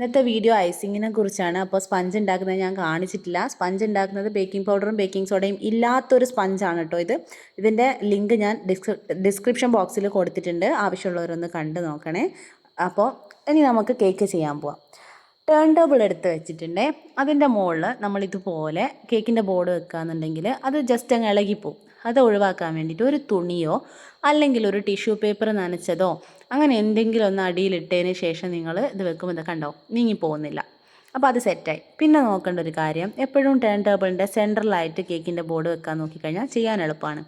ഇന്നത്തെ വീഡിയോ ഐസിങ്ങിനെ കുറിച്ചാണ്. അപ്പോൾ സ്പഞ്ച് ഉണ്ടാക്കുന്നത് ഞാൻ കാണിച്ചിട്ടില്ല. സ്പഞ്ച് ഉണ്ടാക്കുന്നത് ബേക്കിംഗ് പൗഡറും ബേക്കിംഗ് സോഡയും ഇല്ലാത്തൊരു സ്പഞ്ചാണ് കേട്ടോ ഇത്. ഇതിന്റെ ലിങ്ക് ഞാൻ ഡിസ്ക്രിപ്ഷൻ ബോക്സിൽ കൊടുത്തിട്ടുണ്ട്. ആവശ്യമുള്ളവരൊന്ന് കണ്ടു നോക്കണേ. അപ്പോൾ ഇനി നമുക്ക് കേക്ക് ചെയ്യാൻ പോവാം. ടേൺ ടേബിൾ എടുത്ത് വെച്ചിട്ടുണ്ട്. അതിന്റെ മുകളിൽ നമ്മളിതുപോലെ കേക്കിന്റെ ബോർഡ് വെക്കുകയെന്നുണ്ടെങ്കിൽ അത് ജസ്റ്റ് അങ്ങ് ഇളകിപ്പോവും. അത് ഒഴിവാക്കാൻ വേണ്ടിയിട്ട് ഒരു തുണിയോ അല്ലെങ്കിൽ ഒരു ടിഷ്യൂ പേപ്പർ നനച്ചതോ അങ്ങനെ എന്തെങ്കിലും ഒന്ന് അടിയിലിട്ടതിന് ശേഷം നിങ്ങൾ ഇത് വെക്കുമ്പോൾ ഇത് കണ്ടോ? നീങ്ങി പോകുന്നില്ല അപ്പോൾ അത് സെറ്റായി. പിന്നെ നോക്കേണ്ട ഒരു കാര്യം എപ്പോഴും ടേൺ ടേബിളിന്റെ സെൻട്രലായിട്ട് കേക്കിന്റെ ബോർഡ് വെക്കാൻ നോക്കിക്കഴിഞ്ഞാൽ ചെയ്യാൻ എളുപ്പമാണ്.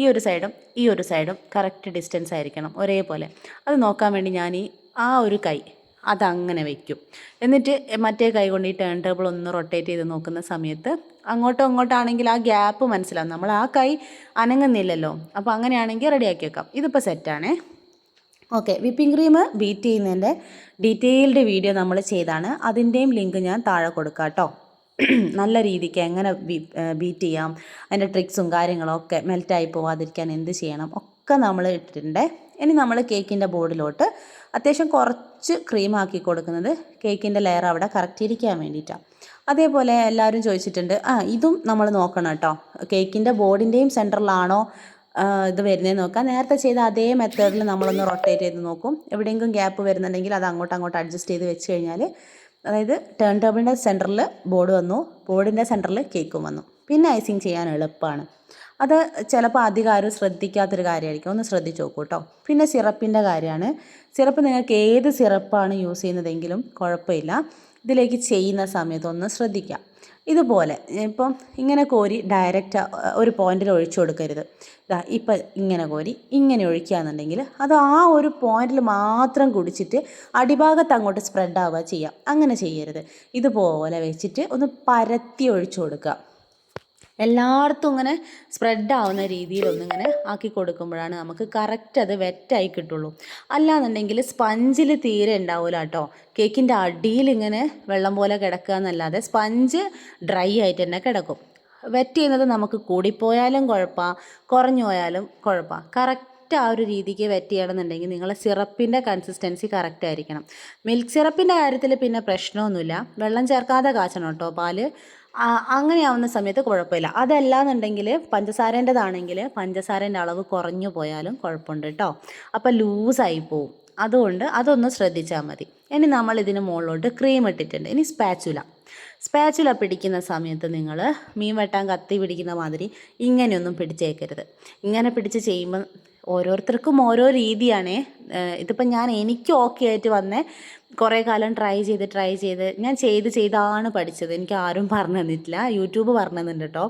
ഈ ഒരു സൈഡും ഈ ഒരു സൈഡും കറക്റ്റ് ഡിസ്റ്റൻസ് ആയിരിക്കണം ഒരേപോലെ. അത് നോക്കാൻ വേണ്ടി ഞാൻ ഈ ആ ഒരു കൈ അതങ്ങനെ വയ്ക്കും എന്നിട്ട് മറ്റേ കൈ കൊണ്ട് ഈ ടേൺ ടേബിൾ ഒന്ന് റൊട്ടേറ്റ് ചെയ്ത് നോക്കുന്ന സമയത്ത് അങ്ങോട്ടോ അങ്ങോട്ടാണെങ്കിൽ ആ ഗ്യാപ്പ് മനസ്സിലാവും. നമ്മൾ ആ കൈ അനങ്ങുന്നില്ലല്ലോ. അപ്പോൾ അങ്ങനെയാണെങ്കിൽ റെഡിയാക്കി വെക്കാം. ഇതിപ്പോൾ സെറ്റാണേ ഓക്കെ വിപ്പിംഗ് ക്രീം ബീറ്റ് ചെയ്യുന്നതിന്റെ ഡീറ്റെയിൽഡ് വീഡിയോ നമ്മൾ ചെയ്താണ് അതിന്റെയും ലിങ്ക് ഞാൻ താഴെ കൊടുക്കാം കേട്ടോ നല്ല രീതിക്ക് എങ്ങനെ ബീറ്റ് ചെയ്യാം അതിന്റെ ട്രിക്സും കാര്യങ്ങളും ഒക്കെ മെൽറ്റായി പോവാതിരിക്കാൻ എന്ത് ചെയ്യണം ഒക്കെ നമ്മൾ ഇട്ടിട്ടുണ്ട്. ഇനി നമ്മൾ കേക്കിന്റെ ബോർഡിലോട്ട് അത്യാവശ്യം കുറച്ച് ക്രീം ആക്കി കൊടുക്കുന്നത് കേക്കിന്റെ ലെയർ അവിടെ കറക്റ്റ് ഇരിക്കാൻ വേണ്ടിയിട്ടാണ് അതേപോലെ എല്ലാവരും ചോദിച്ചിട്ടുണ്ട് ആ ഇതും നമ്മൾ നോക്കണം കേട്ടോ കേക്കിന്റെ ബോർഡിന്റെയും സെന്ററിലാണോ ഇത് വരുന്നത് നോക്കാം. നേരത്തെ ചെയ്ത അതേ മെത്തേഡിൽ നമ്മളൊന്ന് റൊട്ടേറ്റ് ചെയ്ത് നോക്കും. എവിടെയെങ്കിലും ഗ്യാപ്പ് വരുന്നുണ്ടെങ്കിൽ അത് അങ്ങോട്ട് അങ്ങോട്ട് അഡ്ജസ്റ്റ് ചെയ്ത് വെച്ച് കഴിഞ്ഞാൽ അതായത് ടേൺ ടേബിളിന്റെ സെന്ററിൽ ബോർഡ് വന്നു ബോർഡിന്റെ സെന്ററിൽ കേക്കും വന്നു. പിന്നെ ഐസിങ് ചെയ്യാൻ എളുപ്പമാണ് അത് ചിലപ്പോൾ അധികം ആരും ശ്രദ്ധിക്കാത്തൊരു കാര്യമായിരിക്കും. ഒന്ന് ശ്രദ്ധിച്ച് നോക്കൂ കേട്ടോ പിന്നെ സിറപ്പിന്റെ കാര്യമാണ്. സിറപ്പ് നിങ്ങൾക്ക് ഏത് സിറപ്പാണ് യൂസ് ചെയ്യുന്നതെങ്കിലും കുഴപ്പമില്ല. ഇതിലേക്ക് ചെയ്യുന്ന സമയത്ത് ഒന്ന് ശ്രദ്ധിക്കുക ഇതുപോലെ ഇപ്പം ഇങ്ങനെ കോരി ഡയറക്റ്റ് ഒരു പോയിന്റിൽ ഒഴിച്ചു കൊടുക്കരുത്. ഇതാ ഇപ്പം ഇങ്ങനെ കോരി ഇങ്ങനെ ഒഴിക്കുകയെന്നുണ്ടെങ്കിൽ അത് ആ ഒരു പോയിന്റിൽ മാത്രം കുടിച്ചിട്ട് അടിഭാഗത്ത് അങ്ങോട്ട് സ്പ്രെഡ് ആവുക ചെയ്യാം. അങ്ങനെ ചെയ്യരുത്. ഇതുപോലെ വെച്ചിട്ട് ഒന്ന് പരത്തി ഒഴിച്ചു കൊടുക്കുക. എല്ലായിടത്തും ഇങ്ങനെ സ്പ്രെഡ് ആവുന്ന രീതിയിലൊന്നിങ്ങനെ ആക്കി കൊടുക്കുമ്പോഴാണ് നമുക്ക് കറക്റ്റ് അത് വെറ്റായി കിട്ടുള്ളൂ. അല്ലാന്നുണ്ടെങ്കിൽ സ്പഞ്ചിൽ തീരെ ഉണ്ടാവില്ല കേട്ടോ. കേക്കിന്റെ അടിയിൽ ഇങ്ങനെ വെള്ളം പോലെ കിടക്കുക എന്നല്ലാതെ സ്പഞ്ച് ഡ്രൈ ആയിട്ട് തന്നെ കിടക്കും. വെറ്റ് ചെയ്യുന്നത് നമുക്ക് കൂടിപ്പോയാലും കുഴപ്പമാണ് കുറഞ്ഞു പോയാലും കുഴപ്പമാണ് കറക്റ്റ് ആ ഒരു രീതിക്ക് വെറ്റ് ചെയ്യണമെന്നുണ്ടെങ്കിൽ നിങ്ങളെ സിറപ്പിന്റെ കൺസിസ്റ്റൻസി കറക്റ്റ് ആയിരിക്കണം. മിൽക്ക് സിറപ്പിന്റെ കാര്യത്തിൽ പിന്നെ പ്രശ്നമൊന്നുമില്ല. വെള്ളം ചേർക്കാതെ കാച്ചണം കേട്ടോ. പാൽ അങ്ങനെയാവുന്ന സമയത്ത് കുഴപ്പമില്ല. അതല്ലാന്നുണ്ടെങ്കിൽ പഞ്ചസാരേന്റെതാണെങ്കിൽ പഞ്ചസാരേന്റെ അളവ് കുറഞ്ഞു പോയാലും കുഴപ്പമുണ്ട് കേട്ടോ അപ്പോൾ ലൂസായി പോവും. അതുകൊണ്ട് അതൊന്ന് ശ്രദ്ധിച്ചാൽ മതി. ഇനി നമ്മൾ ഇതിന് മുകളിലോട്ട് ക്രീം ഇട്ടിട്ടുണ്ട്. ഇനി സ്പാച്ചുല സ്പാച്ചുല പിടിക്കുന്ന സമയത്ത് നിങ്ങൾ മീൻ വെട്ടാൻ കത്തി പിടിക്കുന്ന മാതിരി ഇങ്ങനെയൊന്നും പിടിച്ചേക്കരുത്. ഇങ്ങനെ പിടിച്ച് ചെയ്യുമ്പോൾ ഓരോരുത്തർക്കും ഓരോ രീതിയാണേ. ഇതിപ്പോൾ ഞാൻ എനിക്ക് ഓക്കെ ആയിട്ട് വന്നേ. കുറേ കാലം ട്രൈ ചെയ്ത് ട്രൈ ചെയ്ത്. ഞാൻ ചെയ്ത് ചെയ്താണ് പഠിച്ചത്. എനിക്ക് ആരും പറഞ്ഞു തന്നിട്ടില്ല. യൂട്യൂബ് പറഞ്ഞു തന്നിട്ടുണ്ട് കേട്ടോ.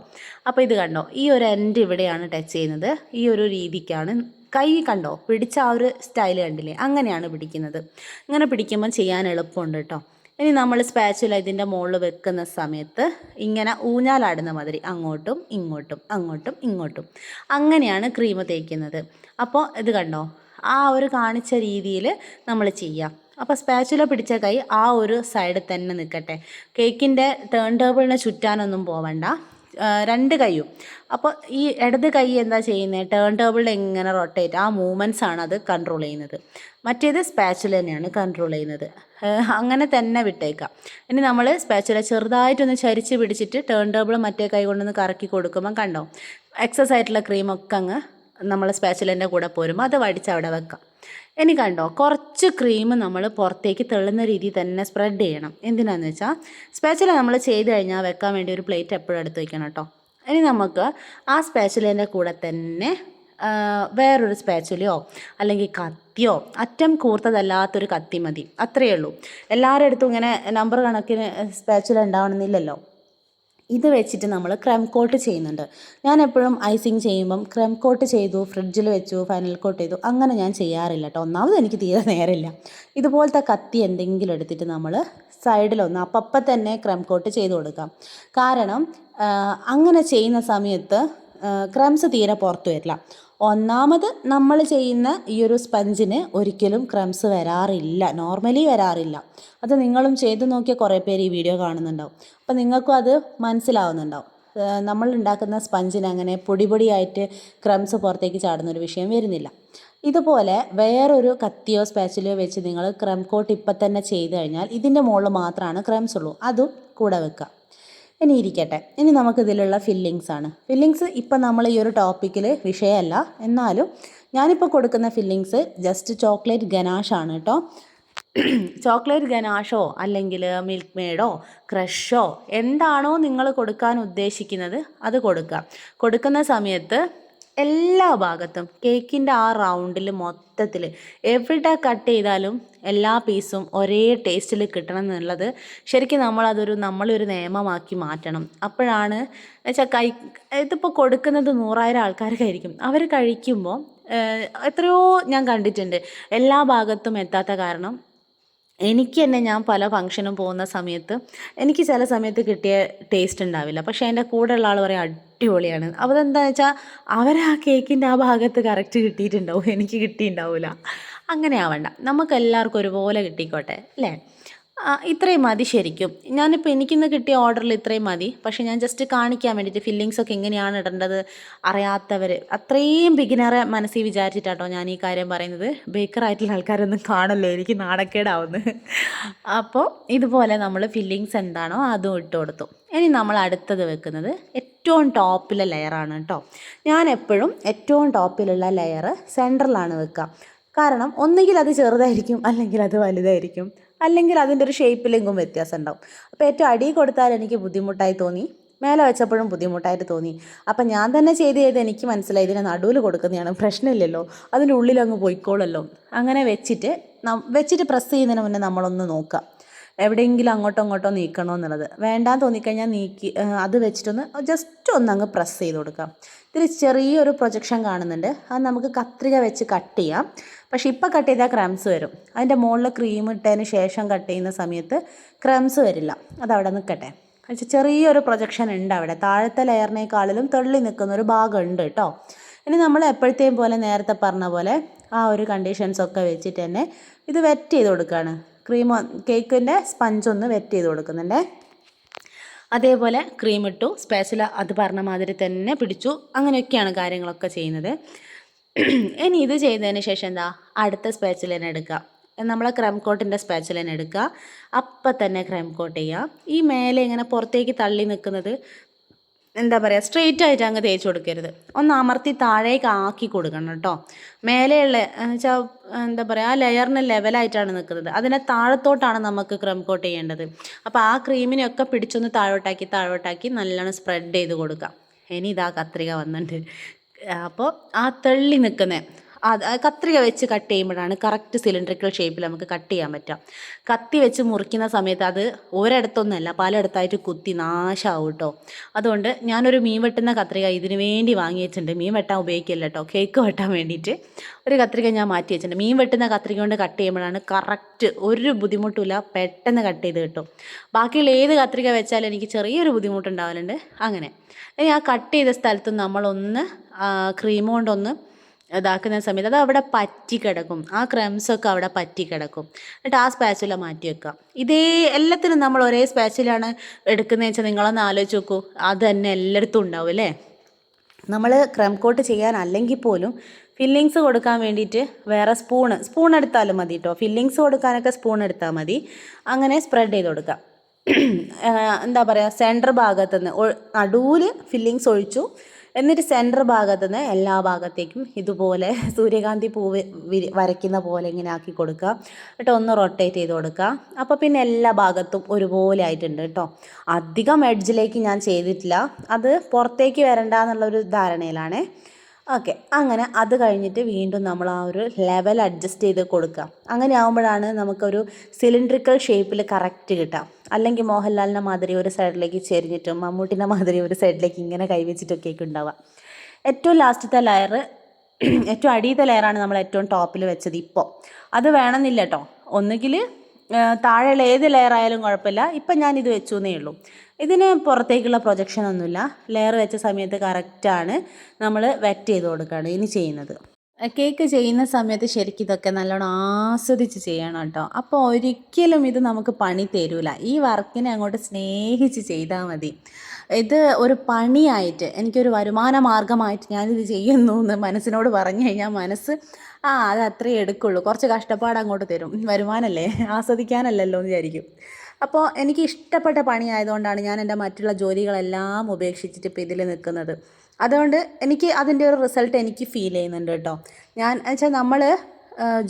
അപ്പോൾ ഇത് കണ്ടോ? ഈ ഒരു എൻഡ് ഇവിടെയാണ് ടച്ച് ചെയ്യുന്നത്. ഈ ഒരു രീതിക്കാണ്. കൈ കണ്ടോ? പിടിച്ച ആ ഒരു സ്റ്റൈൽ കണ്ടില്ലേ? അങ്ങനെയാണ് പിടിക്കുന്നത്. ഇങ്ങനെ പിടിക്കുമ്പോൾ ചെയ്യാൻ എളുപ്പമുണ്ട് കേട്ടോ. ഇനി നമ്മൾ സ്പാച്ചുല ഇതിന്റെ മുകളിൽ വെക്കുന്ന സമയത്ത് ഇങ്ങനെ ഊഞ്ഞാലാടുന്ന മാതിരി അങ്ങോട്ടും ഇങ്ങോട്ടും അങ്ങോട്ടും ഇങ്ങോട്ടും. അങ്ങനെയാണ് ക്രീം തേക്കുന്നത്. അപ്പോൾ ഇത് കണ്ടോ? ആ ഒരു കാണിച്ച രീതിയിൽ നമ്മൾ ചെയ്യാം. അപ്പോൾ സ്പാച്ചുല പിടിച്ച കൈ ആ ഒരു സൈഡിൽ തന്നെ നിൽക്കട്ടെ കേക്കിന്റെ ടേൺ ടേബിളിനെ ചുറ്റാനൊന്നും പോവണ്ട. രണ്ട് കൈയും. അപ്പോൾ ഈ ഇടത് കൈ എന്താ ചെയ്യുന്നത് ടേൺ ടേബിളിൽ എങ്ങനെ റൊട്ടേറ്റ് ആ മൂവ്മെന്റ്സ് ആണ് അത് കൺട്രോൾ ചെയ്യുന്നത്. മറ്റേത് സ്പാച്ചുല തന്നെയാണ് കൺട്രോൾ ചെയ്യുന്നത്. അങ്ങനെ തന്നെ വിട്ടേക്കാം. ഇനി നമ്മൾ സ്പാച്ചുല ചെറുതായിട്ടൊന്ന് ചരിച്ച് പിടിച്ചിട്ട് ടേൺ ടേബിൾ മറ്റേ കൈ കൊണ്ടൊന്ന് കറക്കി കൊടുക്കുമ്പം കണ്ടോ? എക്സസ് ആയിട്ടുള്ള ക്രീമൊക്കെ അങ്ങ് നമ്മൾ സ്പെഷ്യലിന്റെ കൂടെ പോരും. അത് വടിച്ച് അവിടെ വെക്കാം. ഇനി കണ്ടോ കുറച്ച് ക്രീം നമ്മൾ പുറത്തേക്ക് തെളുന്ന രീതിയിൽ തന്നെ സ്പ്രെഡ് ചെയ്യണം. എന്തിനാന്ന് വെച്ചാൽ സ്പെഷ്യൽ നമ്മൾ ചെയ്ത് കഴിഞ്ഞാൽ വെക്കാൻ വേണ്ടി ഒരു പ്ലേറ്റ് എപ്പോഴും എടുത്ത് വെക്കണം കേട്ടോ ഇനി നമുക്ക് ആ സ്പെഷ്യലിന്റെ കൂടെ തന്നെ വേറൊരു സ്പാച്ചുലയോ അല്ലെങ്കിൽ കത്തിയോ അറ്റം കൂർത്തതല്ലാത്തൊരു കത്തി മതി. അത്രയേ ഉള്ളൂ. എല്ലാവരുടെ അടുത്തും ഇങ്ങനെ നമ്പർ കണക്കിന് സ്പാച്ചുല ഉണ്ടാവണമെന്നില്ലല്ലോ. ഇത് വെച്ചിട്ട് നമ്മൾ ക്രം കോട്ട് ചെയ്യുന്നുണ്ട്. ഞാൻ എപ്പോഴും ഐസിങ് ചെയ്യുമ്പം ക്രം കോട്ട് ചെയ്തു ഫ്രിഡ്ജിൽ വെച്ചു ഫൈനൽ കോട്ട് ചെയ്തു അങ്ങനെ ഞാൻ ചെയ്യാറില്ല കേട്ടോ ഒന്നാമത് എനിക്ക് തീരെ നേരമില്ല. ഇതുപോലത്തെ കത്തി എന്തെങ്കിലും എടുത്തിട്ട് നമ്മൾ സൈഡിലൊന്ന് അപ്പം തന്നെ ക്രം കോട്ട് ചെയ്ത് കൊടുക്കാം. കാരണം അങ്ങനെ ചെയ്യുന്ന സമയത്ത് ക്രംസ് തീരെ പുറത്തു വരില്ല. ഒന്നാമത് നമ്മൾ ചെയ്യുന്ന ഈ ഒരു സ്പഞ്ചിന് ഒരിക്കലും ക്രംസ് വരാറില്ല. നോർമലി വരാറില്ല. അത് നിങ്ങളും ചെയ്ത് നോക്കിയ കുറേ പേര് ഈ വീഡിയോ കാണുന്നുണ്ടാവും. അപ്പം നിങ്ങൾക്കും അത് മനസ്സിലാവുന്നുണ്ടാവും. നമ്മൾ ഉണ്ടാക്കുന്ന സ്പഞ്ചിന് അങ്ങനെ പൊടി പൊടിയായിട്ട് ക്രംസ് പുറത്തേക്ക് ചാടുന്ന ഒരു വിഷയം വരുന്നില്ല. ഇതുപോലെ വേറൊരു കത്തിയോ സ്പാച്ചിലോ വെച്ച് നിങ്ങൾ ക്രം കോട്ട് ഇപ്പം തന്നെ ചെയ്ത് കഴിഞ്ഞാൽ ഇതിന്റെ മുകളിൽ മാത്രമാണ് ക്രംസ് ഉള്ളൂ. അതും കൂടെ വെക്കുക. ഇനി ഇരിക്കട്ടെ. ഇനി നമുക്കിതിലുള്ള ഫില്ലിങ്സ് ആണ്. ഫില്ലിങ്സ് ഇപ്പം നമ്മൾ ഈ ഒരു ടോപ്പിക്കിൽ വിഷയമല്ല. എന്നാലും ഞാനിപ്പോൾ കൊടുക്കുന്ന ഫില്ലിങ്സ് ജസ്റ്റ് ചോക്ലേറ്റ് ഗനാഷാണ് കേട്ടോ. ചോക്ലേറ്റ് ഗനാഷോ അല്ലെങ്കിൽ മിൽക്ക് മെയ്ഡോ ക്രഷോ എന്താണോ നിങ്ങൾ കൊടുക്കാൻ ഉദ്ദേശിക്കുന്നത് അത് കൊടുക്കുക. കൊടുക്കുന്ന സമയത്ത് എല്ലാ ഭാഗത്തും കേക്കിന്റെ ആ റൗണ്ടിൽ മൊത്തത്തിൽ എവിടെ കട്ട് ചെയ്താലും എല്ലാ പീസും ഒരേ ടേസ്റ്റിൽ കിട്ടണം എന്നുള്ളത് ശരിക്കും നമ്മളതൊരു നമ്മളൊരു നിയമമാക്കി മാറ്റണം. അപ്പോഴാണ് വെച്ചാൽ കൈ ഇതിപ്പോൾ കൊടുക്കുന്നത് നൂറായിരം ആൾക്കാർക്കായിരിക്കും. അവർ കഴിക്കുമ്പോൾ എത്രയോ ഞാൻ കണ്ടിട്ടുണ്ട്. എല്ലാ ഭാഗത്തും എത്താത്ത കാരണം എനിക്ക് തന്നെ ഞാൻ പല ഫംഗ്ഷനും പോകുന്ന സമയത്ത് എനിക്ക് ചില സമയത്ത് കിട്ടിയ ടേസ്റ്റ് ഉണ്ടാവില്ല. പക്ഷേ എന്റെ ഉള്ള ആൾ പറയും അടിപൊളിയാണ്. അപ്പോൾ അതെന്താണെന്ന് വെച്ചാൽ അവർ ആ കേക്കിന്റെ ആ ഭാഗത്ത് കറക്റ്റ് കിട്ടിയിട്ടുണ്ടാവും. എനിക്ക് കിട്ടിയിട്ടുണ്ടാവില്ല അങ്ങനെ ആവണ്ട. നമുക്കെല്ലാവർക്കും ഒരുപോലെ കിട്ടിക്കോട്ടെ അല്ലേ? ഇത്രയും മതി ശരിക്കും. ഞാനിപ്പോൾ എനിക്കിന്ന് കിട്ടിയ ഓർഡറിൽ ഇത്രയും മതി. പക്ഷേ ഞാൻ ജസ്റ്റ് കാണിക്കാൻ വേണ്ടിയിട്ട് ഫില്ലിങ്സ് ഒക്കെ എങ്ങനെയാണ് ഇടേണ്ടത് അറിയാത്തവർ അത്രയും ബിഗിനറെ മനസ്സിൽ വിചാരിച്ചിട്ടാട്ടോ ഞാൻ ഈ കാര്യം പറയുന്നത്. ബേക്കറായിട്ടുള്ള ആൾക്കാരൊന്നും കാണല്ലേ എനിക്ക് നാണക്കേടാവുന്നു. അപ്പോൾ ഇതുപോലെ നമ്മൾ ഫില്ലിങ്സ് എന്താണോ അതും ഇട്ട് കൊടുത്തു. ഇനി നമ്മൾ അടുത്തത് വെക്കുന്നത് ഏറ്റവും ടോപ്പിലെ ലെയറാണ് കേട്ടോ ഞാൻ എപ്പോഴും ഏറ്റവും ടോപ്പിലുള്ള ലെയർ സെന്ററിലാണ് വെക്കുക കാരണം ഒന്നുകിൽ അത് ചെറുതായിരിക്കും അല്ലെങ്കിൽ അത് വലുതായിരിക്കും. അല്ലെങ്കിൽ അതിന്റെ ഒരു ഷേപ്പിലെങ്കും വ്യത്യാസം ഉണ്ടാവും അപ്പോൾ ഏറ്റവും അടി കൊടുത്താൽ എനിക്ക് ബുദ്ധിമുട്ടായി തോന്നി മേലെ വെച്ചപ്പോഴും ബുദ്ധിമുട്ടായിട്ട് തോന്നി. അപ്പം ഞാൻ തന്നെ ചെയ്ത് ചെയ്ത് എനിക്ക് മനസ്സിലായി ഇതിനെ നടുവിൽ കൊടുക്കുന്നതാണ് പ്രശ്നമില്ലല്ലോ അതിന്റെ ഉള്ളിലങ്ങ് പോയിക്കോളല്ലോ. അങ്ങനെ വെച്ചിട്ട് വെച്ചിട്ട് പ്രസ് ചെയ്യുന്നതിന് മുന്നേ നമ്മളൊന്ന് നോക്കുക. എവിടെയെങ്കിലും അങ്ങോട്ടോ ഇങ്ങോട്ടോ നീക്കണോ എന്നുള്ളത്. വേണ്ടാന്ന് തോന്നിക്കഴിഞ്ഞാൽ നീക്കി അത് വെച്ചിട്ടൊന്ന് ജസ്റ്റ് ഒന്ന് അങ്ങ് പ്രസ് ചെയ്ത് കൊടുക്കാം. ഇതിൽ ചെറിയൊരു പ്രൊജക്ഷൻ കാണുന്നുണ്ട്. അത് നമുക്ക് കത്രിക വെച്ച് കട്ട് ചെയ്യാം. പക്ഷേ ഇപ്പോൾ കട്ട് ചെയ്താൽ ക്രംസ് വരും. അതിന്റെ മുകളിൽ ക്രീം ഇട്ടതിന് ശേഷം കട്ട് ചെയ്യുന്ന സമയത്ത് ക്രംസ് വരില്ല. അതവിടെ നിൽക്കട്ടെ. ചെറിയൊരു പ്രൊജക്ഷൻ ഉണ്ട് അവിടെ. താഴത്തെ ലെയറിനേക്കാളിലും തള്ളി നിൽക്കുന്ന ഒരു ഭാഗമുണ്ട് കേട്ടോ. ഇനി നമ്മൾ എപ്പോഴത്തെയും പോലെ നേരത്തെ പറഞ്ഞ പോലെ ആ ഒരു കണ്ടീഷൻസൊക്കെ വെച്ചിട്ട് തന്നെ ഇത് വെറ്റ് ചെയ്ത് കൊടുക്കുകയാണ് ക്രീം കേക്കിന്റെ സ്പഞ്ച് ഒന്ന് വെറ്റ് ചെയ്ത് കൊടുക്കുന്നുണ്ടേ. അതേപോലെ ക്രീം ഇട്ടു സ്പെഷ്യൽ അത് പറഞ്ഞ മാതിരി തന്നെ പിടിച്ചു. അങ്ങനെയൊക്കെയാണ് കാര്യങ്ങളൊക്കെ ചെയ്യുന്നത്. ഇനി ഇത് ചെയ്തതിന് ശേഷം എന്താ? അടുത്ത സ്പാച്ചിലിനെ എടുക്കുക. നമ്മളെ ക്രം കോട്ടിന്റെ സ്പാച്ചിലിനെ എടുക്കുക. അപ്പം തന്നെ ക്രം കോട്ട് ചെയ്യുക. ഈ മേലെ ഇങ്ങനെ പുറത്തേക്ക് തള്ളി നിൽക്കുന്നത് എന്താ പറയുക സ്ട്രെയിറ്റ് ആയിട്ട് അങ്ങ് തേച്ച് കൊടുക്കരുത്. ഒന്ന് അമർത്തി താഴേക്ക് ആക്കി കൊടുക്കണം കേട്ടോ. മേലെയുള്ള എന്താ പറയുക ആ ലെയറിന് ലെവലായിട്ടാണ് നിൽക്കുന്നത്. അതിനെ താഴത്തോട്ടാണ് നമുക്ക് ക്രം കോട്ട് ചെയ്യേണ്ടത്. അപ്പോൾ ആ ക്രീമിനെയൊക്കെ പിടിച്ചൊന്ന് താഴോട്ടാക്കി താഴോട്ടാക്കി നല്ലോണം സ്പ്രെഡ് ചെയ്ത് കൊടുക്കാം. ഇനി ഇതാ കത്രിക വന്നിട്ടുണ്ട് അപ്പോൾ ആ തള്ളി നിൽക്കുന്ന. അത് കത്രിക വെച്ച് കട്ട് ചെയ്യുമ്പോഴാണ് കറക്റ്റ് സിലിണ്ടറിക്കൽ ഷേപ്പിൽ നമുക്ക് കട്ട് ചെയ്യാൻ പറ്റുക. കത്തി വെച്ച് മുറിക്കുന്ന സമയത്ത് അത് ഒരിടത്തൊന്നുമല്ല പലയിടത്തായിട്ട് കുത്തി നാശമാവും കേട്ടോ അതുകൊണ്ട് ഞാനൊരു മീൻ വെട്ടുന്ന കത്രിക ഇതിന് വേണ്ടി വാങ്ങി വെച്ചിട്ടുണ്ട്. മീൻ വെട്ടാൻ ഉപയോഗിക്കില്ല കേട്ടോ കേക്ക് വെട്ടാൻ വേണ്ടിയിട്ട്. ഒരു കത്രിക ഞാൻ മാറ്റി വെച്ചിട്ടുണ്ട്. മീൻ വെട്ടുന്ന കത്രിക കൊണ്ട് കട്ട് ചെയ്യുമ്പോഴാണ് കറക്റ്റ് ഒരു ബുദ്ധിമുട്ടില്ല പെട്ടെന്ന് കട്ട് ചെയ്ത് കിട്ടും. ബാക്കിയുള്ള ഏത് കത്രിക വെച്ചാലും എനിക്ക് ചെറിയൊരു ബുദ്ധിമുട്ടുണ്ടാവലുണ്ട്. അങ്ങനെ. ഇനി ആ കട്ട് ചെയ്ത സ്ഥലത്ത് നമ്മളൊന്ന് ക്രീം കൊണ്ടൊന്ന് ഇതാക്കുന്ന സമയത്ത് അത് അവിടെ പറ്റി കിടക്കും. ആ ക്രംസ് ഒക്കെ അവിടെ പറ്റി കിടക്കും. എന്നിട്ട് ആ സ്പാച്ചുല മാറ്റി വെക്കാം ഇതേ എല്ലാത്തിനും നമ്മൾ ഒരേ സ്പാച്ചിലാണ് എടുക്കുന്നതെന്ന് വെച്ചാൽ നിങ്ങളൊന്ന് ആലോചിച്ച് നോക്കൂ. അത് തന്നെ എല്ലായിടത്തും ഉണ്ടാവും അല്ലേ? നമ്മൾ ക്രം കോട്ട് ചെയ്യാൻ അല്ലെങ്കിൽ പോലും ഫില്ലിങ്സ് കൊടുക്കാൻ വേണ്ടിയിട്ട് വേറെ സ്പൂണ് സ്പൂൺ എടുത്താലും മതി കേട്ടോ ഫില്ലിങ്സ് കൊടുക്കാനൊക്കെ സ്പൂൺ എടുത്താൽ മതി. അങ്ങനെ സ്പ്രെഡ് ചെയ്ത് കൊടുക്കാം എന്താ പറയുക സെന്റർ ഭാഗത്തുനിന്ന് നടുവിൽ ഫില്ലിങ്സ് ഒഴിച്ചു. എന്നിട്ട് സെന്റർ ഭാഗത്ത് നിന്ന് എല്ലാ ഭാഗത്തേക്കും ഇതുപോലെ സൂര്യകാന്തി പൂവ് വിരി വരയ്ക്കുന്ന പോലെ ഇങ്ങനെ ആക്കി കൊടുക്കുക. എന്നിട്ട് ഒന്ന് റൊട്ടേറ്റ് ചെയ്ത് കൊടുക്കുക. അപ്പോൾ പിന്നെ എല്ലാ ഭാഗത്തും ഒരുപോലെ ആയിട്ടുണ്ട് കേട്ടോ. അധികം എഡ്ജിലേക്ക് ഞാൻ ചെയ്തിട്ടില്ല. അത് പുറത്തേക്ക് വരണ്ട എന്നുള്ളൊരു ധാരണയിലാണേ. ഓക്കെ അങ്ങനെ അത് കഴിഞ്ഞിട്ട് വീണ്ടും നമ്മൾ ആ ഒരു ലെവൽ അഡ്ജസ്റ്റ് ചെയ്ത് കൊടുക്കുക. അങ്ങനെ ആകുമ്പോഴാണ് നമുക്കൊരു സിലിണ്ട്രിക്കൽ ഷേപ്പിൽ കറക്റ്റ് കിട്ടുക. അല്ലെങ്കിൽ മോഹൻലാലിനെ മാതിരി ഒരു സൈഡിലേക്ക് ചെരിഞ്ഞിട്ടും മമ്മൂട്ടിനെ മാതിരി ഒരു സൈഡിലേക്ക് ഇങ്ങനെ കൈവച്ചിട്ടൊക്കെ ഉണ്ടാവുക. ഏറ്റവും ലാസ്റ്റത്തെ ലെയർ ഏറ്റവും അടിയത്തെ ലെയറാണ് നമ്മൾ ഏറ്റവും ടോപ്പിൽ വെച്ചത് ഇപ്പോൾ. അത് വേണമെന്നില്ല കേട്ടോ. ഒന്നുകിൽ താഴെയുള്ള ഏത് ലെയർ ആയാലും കുഴപ്പമില്ല. ഇപ്പം ഞാൻ ഇത് വെച്ചു എന്നേ ഉള്ളൂ. ഇതിന് പുറത്തേക്കുള്ള പ്രൊജക്ഷൻ ഒന്നുമില്ല. ലെയർ വെച്ച സമയത്ത് കറക്റ്റാണ് നമ്മൾ വെറ്റ് ചെയ്ത് കൊടുക്കുകയാണ് ഇനി ചെയ്യുന്നത്. കേക്ക് ചെയ്യുന്ന സമയത്ത് ശരിക്കും ഇതൊക്കെ നല്ലോണം ആസ്വദിച്ച് ചെയ്യണം കേട്ടോ. അപ്പോൾ ഒരിക്കലും ഇത് നമുക്ക് പണി തരൂല. ഈ വർക്കിനെ അങ്ങോട്ട് സ്നേഹിച്ച് ചെയ്താൽ മതി. ഇത് ഒരു പണിയായിട്ട് എനിക്കൊരു വരുമാന മാർഗമായിട്ട് ഞാനിത് ചെയ്യുന്നു എന്ന് മനസ്സിനോട് പറഞ്ഞു കഴിഞ്ഞാൽ മനസ്സ് ആ അത് അത്രയേ എടുക്കുള്ളൂ. കുറച്ച് കഷ്ടപ്പാട് അങ്ങോട്ട് തരും. വരുമാനമല്ലേ ആസ്വദിക്കാനല്ലല്ലോ എന്ന് വിചാരിക്കും. അപ്പോൾ എനിക്ക് ഇഷ്ടപ്പെട്ട പണിയായതുകൊണ്ടാണ് ഞാൻ എന്റെ മറ്റുള്ള ജോലികളെല്ലാം ഉപേക്ഷിച്ചിട്ട് ഇപ്പോൾ ഇതിൽ നിൽക്കുന്നത്. അതുകൊണ്ട് എനിക്ക് അതിന്റെ ഒരു റിസൾട്ട് എനിക്ക് ഫീൽ ചെയ്യുന്നുണ്ട് കേട്ടോ. ഞാൻ വെച്ചാൽ നമ്മൾ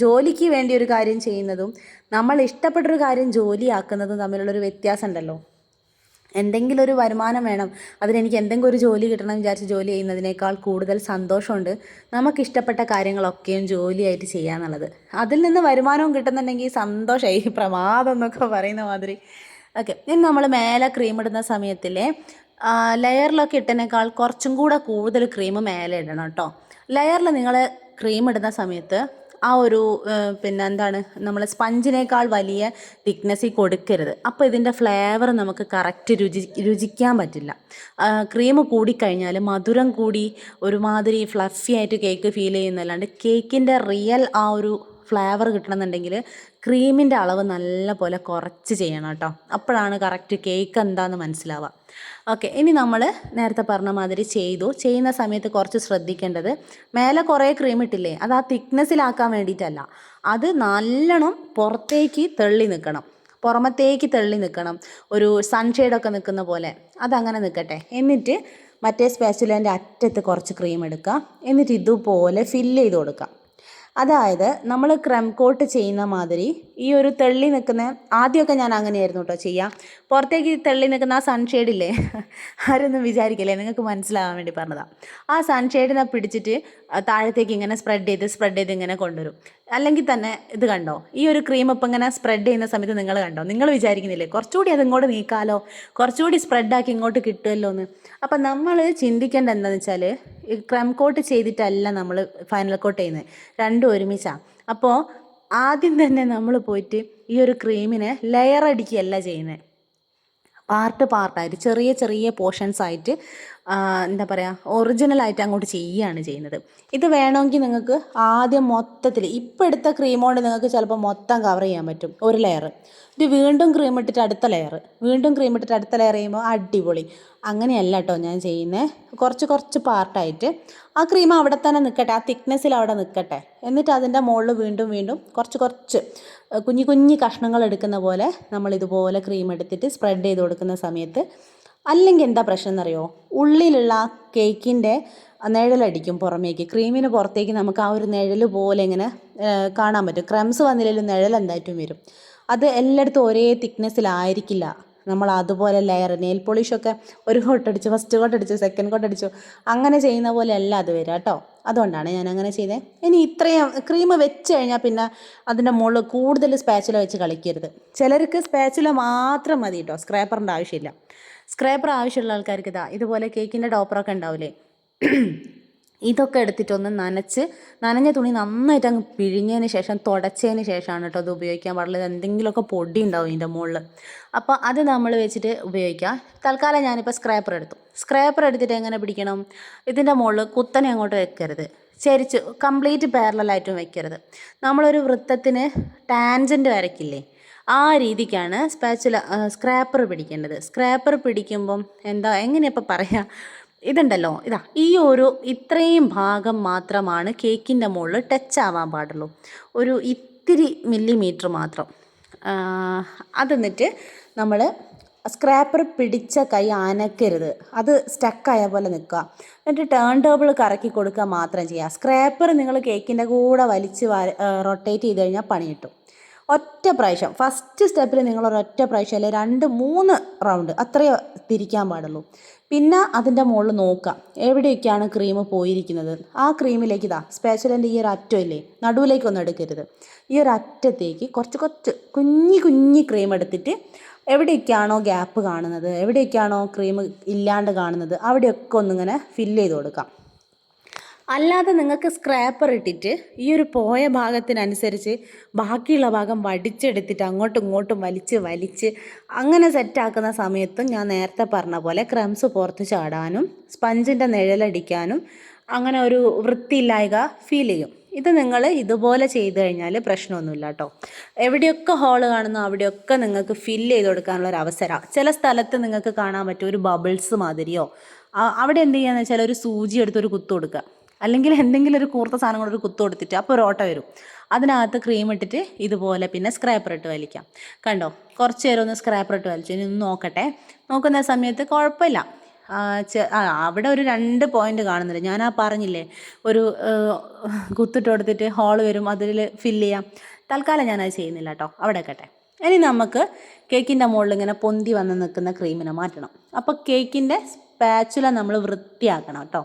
ജോലിക്ക് വേണ്ടി ഒരു കാര്യം ചെയ്യുന്നതും നമ്മൾ ഇഷ്ടപ്പെട്ടൊരു കാര്യം ജോലിയാക്കുന്നതും തമ്മിലുള്ളൊരു വ്യത്യാസം ഉണ്ടല്ലോ എന്തെങ്കിലും ഒരു വരുമാനം വേണം അതിനെനിക്ക് എന്തെങ്കിലും ഒരു ജോലി കിട്ടണം വിചാരിച്ച് ജോലി ചെയ്യുന്നതിനേക്കാൾ കൂടുതൽ സന്തോഷമുണ്ട് നമുക്കിഷ്ടപ്പെട്ട കാര്യങ്ങളൊക്കെയും ജോലിയായിട്ട് ചെയ്യാന്നുള്ളത്. അതിൽ നിന്ന് വരുമാനവും കിട്ടുന്നുണ്ടെങ്കിൽ സന്തോഷമായി പ്രമാദം എന്നൊക്കെ പറയുന്ന മാതിരി. ഓക്കെ ഇനി നമ്മൾ മേലെ ക്രീം ഇടുന്ന സമയത്തിലെ ലെയറിലൊക്കെ ഇട്ടതിനേക്കാൾ കുറച്ചും കൂടെ കൂടുതൽ ക്രീം മേലെ ഇടണം കേട്ടോ. ലെയറിൽ നിങ്ങൾ ക്രീം ഇടുന്ന സമയത്ത് ആ ഒരു പിന്നെ എന്താണ് നമ്മൾ സ്പഞ്ചിനേക്കാൾ വലിയ തിക്നെസ്സിൽ കൊടുക്കരുത്. അപ്പോൾ ഇതിന്റെ ഫ്ലേവർ നമുക്ക് കറക്റ്റ് രുചി രുചിക്കാൻ പറ്റില്ല. ക്രീം കൂടിക്കഴിഞ്ഞാൽ മധുരം കൂടി ഒരുമാതിരി ഫ്ലഫി ആയിട്ട് കേക്ക് ഫീൽ ചെയ്യുന്നല്ലാണ്ട് കേക്കിന്റെ റിയൽ ആ ഒരു ഫ്ലേവർ കിട്ടണമെന്നുണ്ടെങ്കിൽ ക്രീമിന്റെ അളവ് നല്ല പോലെ കുറച്ച് ചെയ്യണം കേട്ടോ. അപ്പോഴാണ് കറക്റ്റ് കേക്ക് എന്താണെന്ന് മനസ്സിലാവുക. ഓക്കെ ഇനി നമ്മൾ നേരത്തെ പറഞ്ഞ മാതിരി ചെയ്തു. ചെയ്യുന്ന സമയത്ത് കുറച്ച് ശ്രദ്ധിക്കേണ്ടത് മേലെ കുറേ ക്രീം ഇട്ടില്ലേ അത് ആ തിക്നെസ്സിലാക്കാൻ വേണ്ടിയിട്ടല്ല. അത് നല്ലോണം പുറത്തേക്ക് തെള്ളി നിൽക്കണം പുറമത്തേക്ക് തള്ളി നിൽക്കണം ഒരു സൺഷെയ്ഡൊക്കെ നിൽക്കുന്ന പോലെ. അതങ്ങനെ നിൽക്കട്ടെ എന്നിട്ട് മറ്റേ സ്പാച്ചുലേന്റെ അറ്റത്ത് കുറച്ച് ക്രീം എടുക്കുക. എന്നിട്ട് ഇതുപോലെ ഫില്ല് ചെയ്ത് കൊടുക്കുക. അതായത് നമ്മൾ ക്രം കോട്ട് ചെയ്യുന്ന മാതിരി ഈ ഒരു തെള്ളി നിൽക്കുന്ന ആദ്യമൊക്കെ ഞാൻ അങ്ങനെയായിരുന്നു കേട്ടോ ചെയ്യുക പുറത്തേക്ക് തെള്ളി നിൽക്കുന്ന ആ സൺഷെയ്ഡില്ലേ ആരൊന്നും വിചാരിക്കില്ലേ? നിങ്ങൾക്ക് മനസ്സിലാവാൻ വേണ്ടി പറഞ്ഞതാണ് ആ സൺഷെയ്ഡിനെ പിടിച്ചിട്ട് താഴത്തേക്ക് ഇങ്ങനെ സ്പ്രെഡ് ചെയ്ത് സ്പ്രെഡ് ചെയ്ത് ഇങ്ങനെ കൊണ്ടുവരും. അല്ലെങ്കിൽ തന്നെ ഇത് കണ്ടോ? ഈ ഒരു ക്രീം ഇപ്പം ഇങ്ങനെ സ്പ്രെഡ് ചെയ്യുന്ന സമയത്ത് നിങ്ങൾ കണ്ടോ? നിങ്ങൾ വിചാരിക്കുന്നില്ലേ കുറച്ചുകൂടി അത് ഇങ്ങോട്ട് നീക്കാലോ? കുറച്ചുകൂടി സ്പ്രെഡാക്കി ഇങ്ങോട്ട് കിട്ടുമല്ലോ എന്ന്. അപ്പം നമ്മൾ ചിന്തിക്കേണ്ട എന്താണെന്ന് വെച്ചാൽ ഈ ക്രം കോട്ട് ചെയ്തിട്ടല്ല നമ്മൾ ഫൈനൽ കോട്ട് ചെയ്യുന്നത്. രണ്ടും ഒരുമിച്ചാണ് അപ്പോൾ ആദ്യം തന്നെ നമ്മൾ പോയിട്ട് ഈ ഒരു ക്രീമിനെ ലെയർ അടിക്കുകയല്ല ചെയ്യുന്നത്. പാർട്ട് പാർട്ടായിട്ട് ചെറിയ ചെറിയ പോർഷൻസ് ആയിട്ട് എന്താ പറയുക ഒറിജിനലായിട്ട് അങ്ങോട്ട് ചെയ്യുകയാണ് ചെയ്യുന്നത്. ഇത് വേണമെങ്കിൽ നിങ്ങൾക്ക് ആദ്യം മൊത്തത്തിൽ ഇപ്പം എടുത്ത ക്രീം കൊണ്ട് നിങ്ങൾക്ക് ചിലപ്പോൾ മൊത്തം കവർ ചെയ്യാൻ പറ്റും ഒരു ലെയർ ഇത് വീണ്ടും ക്രീം ഇട്ടിട്ട് അടുത്ത ലെയർ വീണ്ടും ക്രീം ഇട്ടിട്ട് അടുത്ത ലെയർ ചെയ്യുമ്പോൾ അടിപൊളി. അങ്ങനെയല്ല കേട്ടോ ഞാൻ ചെയ്യുന്നത് കുറച്ച് കുറച്ച് പാർട്ടായിട്ട് ആ ക്രീം അവിടെ തന്നെ നിൽക്കട്ടെ ആ തിക്നെസ്സിൽ അവിടെ നിൽക്കട്ടെ എന്നിട്ട് അതിന്റെ മുകളിൽ വീണ്ടും വീണ്ടും കുറച്ച് കുറച്ച് കുഞ്ഞു കുഞ്ഞു കഷ്ണങ്ങൾ എടുക്കുന്ന പോലെ നമ്മൾ ഇതുപോലെ ക്രീം എടുത്തിട്ട് സ്പ്രെഡ് ചെയ്ത് കൊടുക്കുന്ന സമയത്ത് അല്ലെങ്കിൽ എന്താ പ്രശ്നം എന്നറിയോ? ഉള്ളിലുള്ള കേക്കിന്റെ നിഴലടിക്കും പുറമേക്ക്. ക്രീമിന് പുറത്തേക്ക് നമുക്ക് ആ ഒരു നിഴൽ പോലെ ഇങ്ങനെ കാണാൻ പറ്റും. ക്രംസ് വന്നില്ലെങ്കിലും നിഴൽ എന്തായിട്ടും വരും. അത് എല്ലായിടത്തും ഒരേ തിക്നെസ്സിലായിരിക്കില്ല. നമ്മൾ അതുപോലെ ലെയർ നെയിൽ പോളിഷൊക്കെ ഒരു കോട്ടടിച്ചു ഫസ്റ്റ് കോട്ടടിച്ചു സെക്കൻഡ് കോട്ടടിച്ചു അങ്ങനെ ചെയ്യുന്ന പോലെ അല്ല അത് വരിക കേട്ടോ. അതുകൊണ്ടാണ് ഞാൻ അങ്ങനെ ചെയ്തത് ഇനി ഇത്രയും ക്രീം വെച്ച് കഴിഞ്ഞാൽ പിന്നെ അതിന്റെ മുകളിൽ കൂടുതൽ സ്പാച്ചുല വെച്ച് കളിക്കരുത്. ചിലർക്ക് സ്പാച്ചുല മാത്രം മതി കേട്ടോ. സ്ക്രാപ്പറിന്റെ ആവശ്യമില്ല. സ്ക്രാപ്പർ ആവശ്യമുള്ള ആൾക്കാർക്ക് ഇതാ ഇതുപോലെ കേക്കിന്റെ ടോപ്പറൊക്കെ ഉണ്ടാവില്ലേ ഇതൊക്കെ എടുത്തിട്ടൊന്ന് നനച്ച് നനഞ്ഞ തുണി നന്നായിട്ട് അങ്ങ് പിഴിഞ്ഞതിന് ശേഷം തുടച്ചതിന് ശേഷമാണ് കേട്ടോ അത് ഉപയോഗിക്കാൻ പാടുള്ളത്. എന്തെങ്കിലുമൊക്കെ പൊടി ഉണ്ടാവും ഇതിന്റെ മുകളിൽ അപ്പോൾ അത് നമ്മൾ വെച്ചിട്ട് ഉപയോഗിക്കാം. തൽക്കാലം ഞാനിപ്പോൾ സ്ക്രാപ്പർ എടുത്തു. സ്ക്രാപ്പർ എടുത്തിട്ട് എങ്ങനെ പിടിക്കണം? ഇതിന്റെ മുകളിൽ കുത്തനെ അങ്ങോട്ട് വെക്കരുത്. ചരിച്ച് കംപ്ലീറ്റ് പാരലായിട്ടും വെക്കരുത്. നമ്മളൊരു വൃത്തത്തിന് ടാൻജന്റ് വരയ്ക്കില്ലേ? ആ രീതിക്കാണ് സ്പാച്ചുല സ്ക്രാപ്പർ പിടിക്കേണ്ടത്. സ്ക്രാപ്പർ പിടിക്കുമ്പം എന്താ എങ്ങനെയപ്പോൾ പറയുക ഇതുണ്ടല്ലോ ഇതാ ഈ ഒരു ഇത്രയും ഭാഗം മാത്രമാണ് കേക്കിന്റെ മുകളിൽ ടച്ച് ആവാൻ പാടുള്ളൂ. ഒരു ഇത്തിരി മില്ലിമീറ്റർ മാത്രം. അത് എന്നിട്ട് നമ്മൾ സ്ക്രാപ്പർ പിടിച്ച കൈ അനക്കരുത്. അത് സ്റ്റക്കായ പോലെ നിൽക്കുക. എന്നിട്ട് ടേൺ ടേബിൾ കറക്കി കൊടുക്കുക മാത്രം ചെയ്യുക. സ്ക്രാപ്പർ നിങ്ങൾ കേക്കിന്റെ കൂടെ വലിച്ച് റൊട്ടേറ്റ് ചെയ്ത് കഴിഞ്ഞാൽ പണി കിട്ടും. ഒറ്റ പ്രാവശ്യം. ഫസ്റ്റ് സ്റ്റെപ്പിൽ നിങ്ങൾ ഒരൊറ്റ പ്രാവശ്യം അല്ലെങ്കിൽ രണ്ട് മൂന്ന് റൗണ്ട് അത്രയേ തിരിക്കാൻ പാടുള്ളൂ. പിന്നെ അതിന്റെ മുകളിൽ നോക്കാം എവിടെയൊക്കെയാണ് ക്രീം പോയിരിക്കുന്നത്? ആ ക്രീമിലേക്ക് ഇതാ സ്പെഷ്യലിന്റെ ഈ ഒരു അറ്റം ഇല്ലേ നടുവിലേക്കൊന്നും എടുക്കരുത്. ഈ ഒരു അറ്റത്തേക്ക് കുറച്ച് കുറച്ച് കുഞ്ഞി കുഞ്ഞി ക്രീം എടുത്തിട്ട് എവിടെയൊക്കെയാണോ ഗ്യാപ്പ് കാണുന്നത് എവിടെയൊക്കെയാണോ ക്രീം ഇല്ലാണ്ട് കാണുന്നത് അവിടെയൊക്കെ ഒന്നിങ്ങനെ ഫില്ല് ചെയ്ത് കൊടുക്കാം അല്ലാതെ നിങ്ങൾക്ക് സ്ക്രാപ്പർ ഇട്ടിട്ട് ഈ ഒരു പോയ ഭാഗത്തിനനുസരിച്ച് ബാക്കിയുള്ള ഭാഗം വടിച്ചെടുത്തിട്ട് അങ്ങോട്ടും ഇങ്ങോട്ടും വലിച്ച് വലിച്ച് അങ്ങനെ സെറ്റാക്കുന്ന സമയത്തും ഞാൻ നേരത്തെ പറഞ്ഞ പോലെ ക്രംസ് പുറത്ത് ചാടാനും സ്പഞ്ചിന്റെ നിഴലടിക്കാനും അങ്ങനെ ഒരു വൃത്തിയില്ലായ്ക ഫീൽ ചെയ്യും. ഇത് നിങ്ങൾ ഇതുപോലെ ചെയ്ത് കഴിഞ്ഞാൽ പ്രശ്നമൊന്നുമില്ല കേട്ടോ. എവിടെയൊക്കെ ഹോൾ കാണുന്നു അവിടെയൊക്കെ നിങ്ങൾക്ക് ഫില്ല് ചെയ്ത് കൊടുക്കാനുള്ള ഒരു അവസരമാണ് ചില സ്ഥലത്ത് നിങ്ങൾക്ക് കാണാൻ പറ്റും ഒരു ബബിൾസ് മാതിരിയോ. അവിടെ എന്ത് ചെയ്യാന്ന് വെച്ചാൽ ഒരു സൂചി എടുത്തൊരു കുത്തു കൊടുക്കുക. അല്ലെങ്കിൽ എന്തെങ്കിലും ഒരു കൂർത്ത സാധനം കൊണ്ട് ഒരു കുത്തു കൊടുത്തിട്ട് അപ്പോൾ ഒരു ഓട്ട വരും. അതിനകത്ത് ക്രീം ഇട്ടിട്ട് ഇതുപോലെ പിന്നെ സ്ക്രാപ്പർ ഇട്ട് വലിക്കാം. കണ്ടോ? കുറച്ച് നേരം ഒന്ന് സ്ക്രാപ്പർ ഇട്ട് വലിച്ചു. ഇനി ഒന്ന് നോക്കട്ടെ. നോക്കുന്ന സമയത്ത് കുഴപ്പമില്ല. അവിടെ ഒരു രണ്ട് പോയിന്റ് കാണുന്നില്ല ഞാൻ ആ പറഞ്ഞില്ലേ ഒരു കുത്തിട്ട് കൊടുത്തിട്ട് ഹോൾ വരും അതിൽ ഫില്ല് ചെയ്യാം. തൽക്കാലം ഞാനത് ചെയ്യുന്നില്ല കേട്ടോ. അവിടെ കേട്ടെ ഇനി നമുക്ക് കേക്കിന്റെ മുകളിൽ ഇങ്ങനെ പൊന്തി വന്ന് നിൽക്കുന്ന ക്രീമിനെ മാറ്റണം. അപ്പോൾ കേക്കിന്റെ സ്പാച്ചുല നമ്മൾ വൃത്തിയാക്കണം കേട്ടോ.